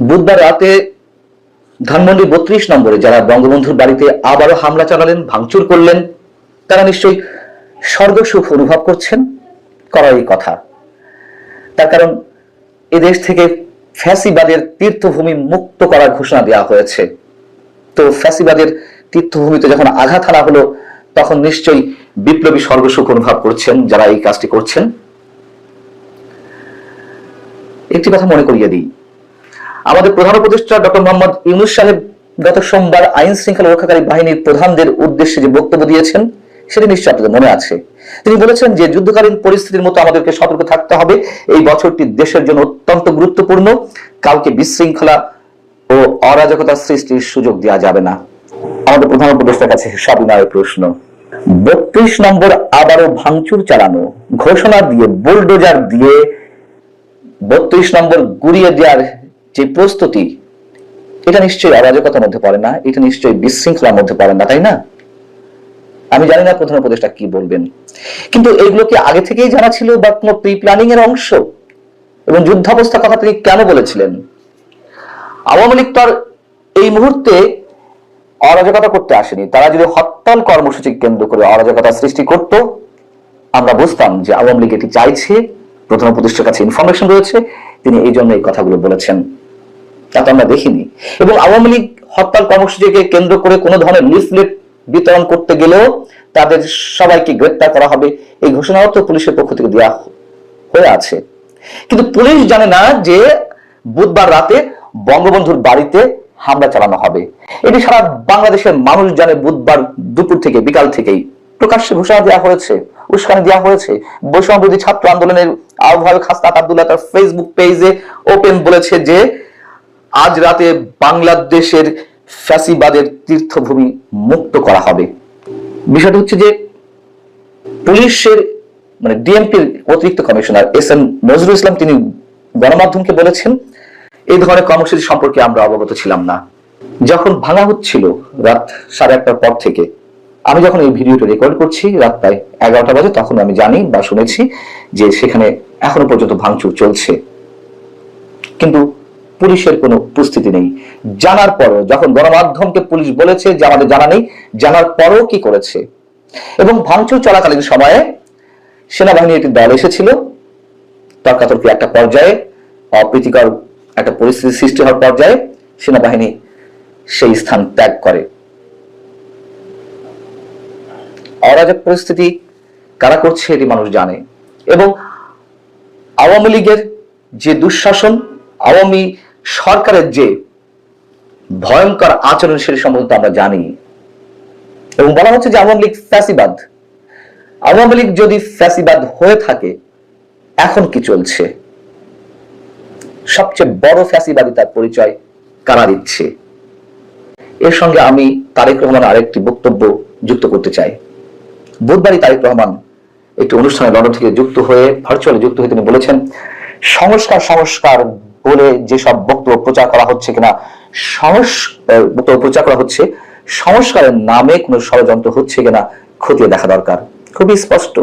বুধবার রাতে ধানমন্ডি বত্রিশ নম্বরে যারা বঙ্গবন্ধুর বাড়িতে আবারও হামলা চালালেন, ভাঙচুর করলেন, তারা নিশ্চয়ই স্বর্গসুখ অনুভব করছেন করারই কথা। তার কারণ এদেশ থেকে ফ্যাসিবাদের তীর্থভূমি মুক্ত করার ঘোষণা দেওয়া হয়েছে। তো ফ্যাসিবাদের তীর্থভূমিতে যখন আঘাত হানা হলো, তখন নিশ্চয়ই বিপ্লবী স্বর্গসুখ অনুভব করছেন, যারা এই কাজটি করছেন। একটি কথা মনে করিয়ে দিই আমাদের প্রধান উপদেষ্টা ডক্টর মোহাম্মদ ইউনুস সাহেব গত সোমবার আইন শৃঙ্খলা রক্ষাকারী বাহিনীর প্রধানদের উদ্দেশ্যে যে বক্তব্য দিয়েছেন, সেটি নিশ্চয় আপনাদের মনে আছে। তিনি বলেছেন যে, যুদ্ধকালীন পরিস্থিতির মতো আমাদেরকে সতর্ক থাকতে হবে। এই বছরটি দেশের জন্য অত্যন্ত গুরুত্বপূর্ণ। কাউকে বিশৃঙ্খলা ও অরাজকতা সৃষ্টির সুযোগ দেওয়া যাবে না। আমাদের প্রধান উপদেষ্টার কাছে সবিনয় প্রশ্ন। বত্রিশ নম্বর আবারও ভাঙচুর চালানো, ঘোষণা দিয়ে, বুলডোজার দিয়ে, বত্রিশ নম্বর গুড়িয়ে দেওয়ার যে প্রস্তুতি, এটা নিশ্চয়ই অরাজকতার মধ্যে পড়ে না, এটা নিশ্চয়ই বিশৃঙ্খলার মধ্যে পড়ে না, তাই না? আমি জানি না প্রধান উপদেষ্টা কি বলবেন। কিন্তু এগুলো কি আগে থেকেই জানা ছিল বা কোনো প্রি প্ল্যানিং এর অংশ? এবং যুদ্ধাবস্থা কথা তিনি কেন বলেছিলেন? আওয়ামী লীগ তো আর এই মুহূর্তে অরাজকতা করতে আসেনি। তারা যদি হরতাল কর্মসূচি কেন্দ্র করে অরাজকতা সৃষ্টি করত, আমরা বুঝতাম যে আওয়ামী লীগ এটি চাইছে। প্রধান উপদেষ্টার কাছে ইনফরমেশন রয়েছে। তিনি এই জন্য এই কথাগুলো বলেছেন। তা তো আমরা দেখিনি। এবং আওয়ামী লীগ হরতাল কর্মসূচিকে কেন্দ্র করে কোনো ধরনের লিফলেট বিতরণ করতে গেলেও তাদের সবাইকে গ্রেপ্তার করা হবে এই ঘোষণাও তো পুলিশের পক্ষ থেকে দেওয়া হয়ে আছে। কিন্তু পুলিশ জানে না যে বুধবার রাতে বঙ্গবন্ধুর বাড়িতে হামলা চালানো হবে। এটি সারা বাংলাদেশের মানুষ জানে বুধবার দুপুর থেকে, বিকাল থেকেই। প্রকাশ্যে ঘোষণা দেওয়া হয়েছে, উস্কানি দেওয়া হয়েছে। বৈষম্যবিরোধী ছাত্র আন্দোলনের আহ্বায়ক হাসনাত আব্দুল্লাহ তার ফেসবুক পেজে ওপেন বলেছে যে আজ রাতে বাংলাদেশের ফ্যাসিবাদের তীর্থভূমি মুক্ত করা হবে। বিষয়টা হচ্ছে যে পুলিশের মানে ডিএমপির অতিরিক্ত commissioner S M Nazrul Islam, তিনি গণমাধ্যমকে বলেছেন এই ধরনের কর্মসূচি সম্পর্কে আমরা অবগত ছিলাম না। যখন ভাঙা হচ্ছিল রাত সাড়ে একটার পর থেকে, আমি যখন এই ভিডিওটা রেকর্ড করছি, রাত প্রায় এগারোটা বাজে, তখন আমি জানি বা শুনেছি যে সেখানে এখনও পর্যন্ত ভাঙচুর চলছে। কিন্তু পুলিশের কোনো উপস্থিতি নেই। জানার পরও যখন গণমাধ্যমকে পুলিশ বলেছে যে আমাদের জানা নেই, জানার পরও কি করেছে? এবং ভাঙচুর চলাকালীন সময়ে সেনাবাহিনীর একটি দল এসেছিল, তর্কাতর্কি একটা পর্যায়ে, অপ্রীতিকর একটা পরিস্থিতি সৃষ্টি হওয়ার পর্যায়ে সেনাবাহিনী সেই স্থান ত্যাগ করে। অরাজক পরিস্থিতি কারা করছে এটি মানুষ জানে। এবং আওয়ামী লীগের যে দুঃশাসন, আওয়ামী সরকারের যে ভয়ঙ্কর আচরণ সেটি সম্বন্ধে আমরা জানি। এবং বলা হচ্ছে যে আওয়ামী লীগ ফ্যাসিবাদ। আওয়ামী লীগ যদি ফ্যাসিবাদ হয়ে থাকে, এখন কি চলছে? সবচেয়ে বড় ফ্যাসিবাদী তার পরিচয় কারা দিচ্ছে? এর সঙ্গে আমি তারেক রহমান আরেকটি বক্তব্য যুক্ত করতে চাই। বুধবারই তারেক রহমান একটি অনুষ্ঠানে লন্ডন থেকে যুক্ত হয়ে ভার্চুয়ালি যুক্ত হয়ে তিনি বলেছেন, সংস্কার সংস্কার বলে যেসব বক্তব্য প্রচার করা হচ্ছে কিনা সংস- বক্তব্য প্রচার করা হচ্ছে, সংস্কারের নামে কোনো ষড়যন্ত্র হচ্ছে কিনা খতিয়ে দেখা দরকার। খুবই স্পষ্ট।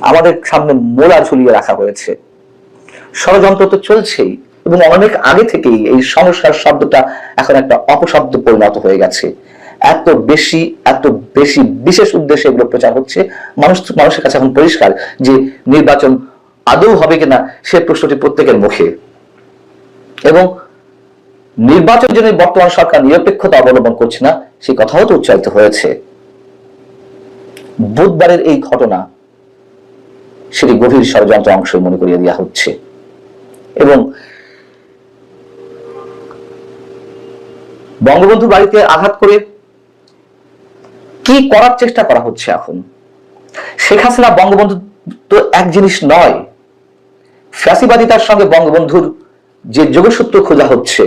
আমাদের সামনে মোলা ঝুলিয়ে রাখা হয়েছে। ষড়যন্ত্র তো চলছেই, এবং অনেক আগে থেকেই এই সংস্কার শব্দটা এখন একটা অপশব্দ পরিণত হয়ে গেছে। এত বেশি এত বেশি বিশেষ উদ্দেশ্যে এগুলো প্রচার হচ্ছে। মানুষ, মানুষের কাছে এখন পরিষ্কার যে নির্বাচন আদৌ হবে কিনা সে প্রশ্নটি প্রত্যেকের মুখে। এবং নির্বাচন জন্য বর্তমান সরকার নিরপেক্ষতা অবলম্বন করছে না, সেই কথাও তো উচ্চারিত হয়েছে। বুধবারের এই ঘটনা সেটি গভীর ষড়যন্ত্র অংশ মনে করিয়ে দেওয়া হচ্ছে। এবং বঙ্গবন্ধু বাড়িতে আঘাত করে কি করার চেষ্টা করা হচ্ছে এখন? শেখ হাসিনা বঙ্গবন্ধু তো এক জিনিস নয় ফ্যাসিবাদিতার সঙ্গে বঙ্গবন্ধুর যে যোগসূত্র খোঁজা হচ্ছে,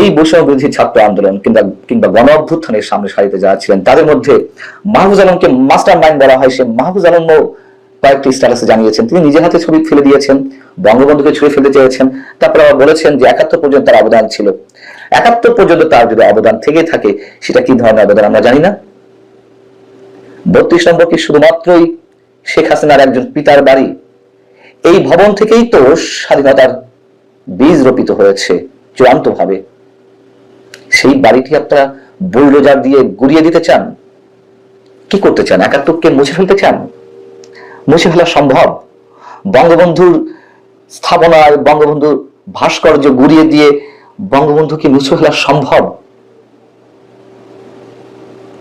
এই বৈষম্য বিরোধী ছাত্র আন্দোলন কিংবা কিংবা গণ অভ্যুত্থানের সামনে সারিতে যারা ছিলেন, তাদের মধ্যে মাহফুজ আলমকে মাস্টার মাইন্ড বলা হয়। সে মাহফুজ আলমও কয়েকটি স্ট্যাটাসে জানিয়েছেন। তিনি নিজের হাতে ছবি ফেলে দিয়েছেন, বঙ্গবন্ধুকে ছুঁড়ে ফেলতে চেয়েছেন তারপর আবার বলেছেন যে একাত্তর পর্যন্ত তার অবদান ছিল। একাত্তর পর্যন্ত তার যদি অবদান থেকে থাকে, সেটা কি ধরনের অবদান আমরা জানি না। বত্রিশ নম্বর কি শুধুমাত্রই শেখ হাসিনার একজন পিতার বাড়ি? এই ভবন থেকেই তো স্বাধীনতার বীজ রোপিত হয়েছে, চূড়ান্তভাবে। সেই বাড়িটি আপনারা বুলডোজার দিয়ে গুড়িয়ে দিতে চান? কি করতে চান? একাত্তরকে মুছে ফেলতে চান? মুছে ফেলা সম্ভব? বঙ্গবন্ধুর স্থাপনায় বঙ্গবন্ধুর ভাস্কর্য গুড়িয়ে দিয়ে বঙ্গবন্ধুকে মুছে ফেলা সম্ভব?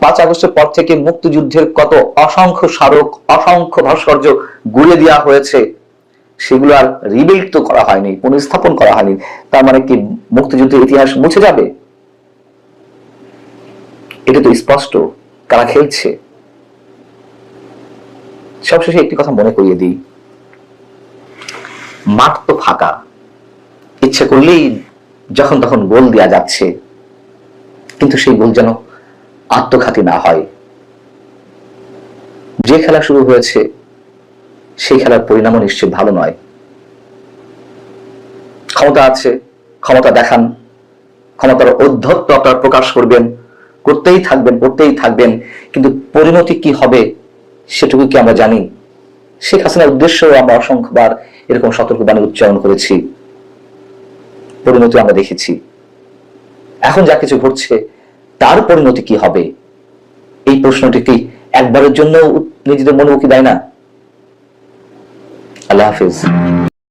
পাঁচ আগস্টের পর থেকে মুক্তিযুদ্ধের কত অসংখ্য স্মারক, অসংখ্য ভাস্কর্য গুড়িয়ে দেওয়া হয়েছে। সেগুলো আর রিবিল্ড তো করা হয়নি, পুনঃস্থাপন করা হয়নি। তার মানে কি মুক্তিযুদ্ধের ইতিহাস মুছে যাবে? এটা তো স্পষ্ট। কারা খেলছে? সবশেষে একটি কথা মনে করিয়ে দিই। মাঠ তো ফাঁকা। ইচ্ছে করলেই যখন তখন গোল দেওয়া যাচ্ছে। কিন্তু সেই গোল যেন আত্মঘাতী না হয়। যে খেলা শুরু হয়েছে সেই খেলার পরিণামও নিশ্চয় ভালো নয়। ক্ষমতা আছে, ক্ষমতা দেখান, ক্ষমতার অধ্যত্ত আপনারা প্রকাশ করবেন, করতেই থাকবেন করতেই থাকবেন, কিন্তু পরিণতি কি হবে সেটুকু কি আমরা জানি? শেখ হাসিনার উদ্দেশ্যেও আমরা অসংখ্যবার এরকম সতর্কবাণী উচ্চারণ করেছি। পরিণতি আমরা দেখেছি। এখন যা কিছু ঘটছে, তার পরিণতি কি হবে? এই প্রশ্নটি কি একবারের জন্য নিজেদের মনে উকি দেয় না? আল্লাহ হাফিজ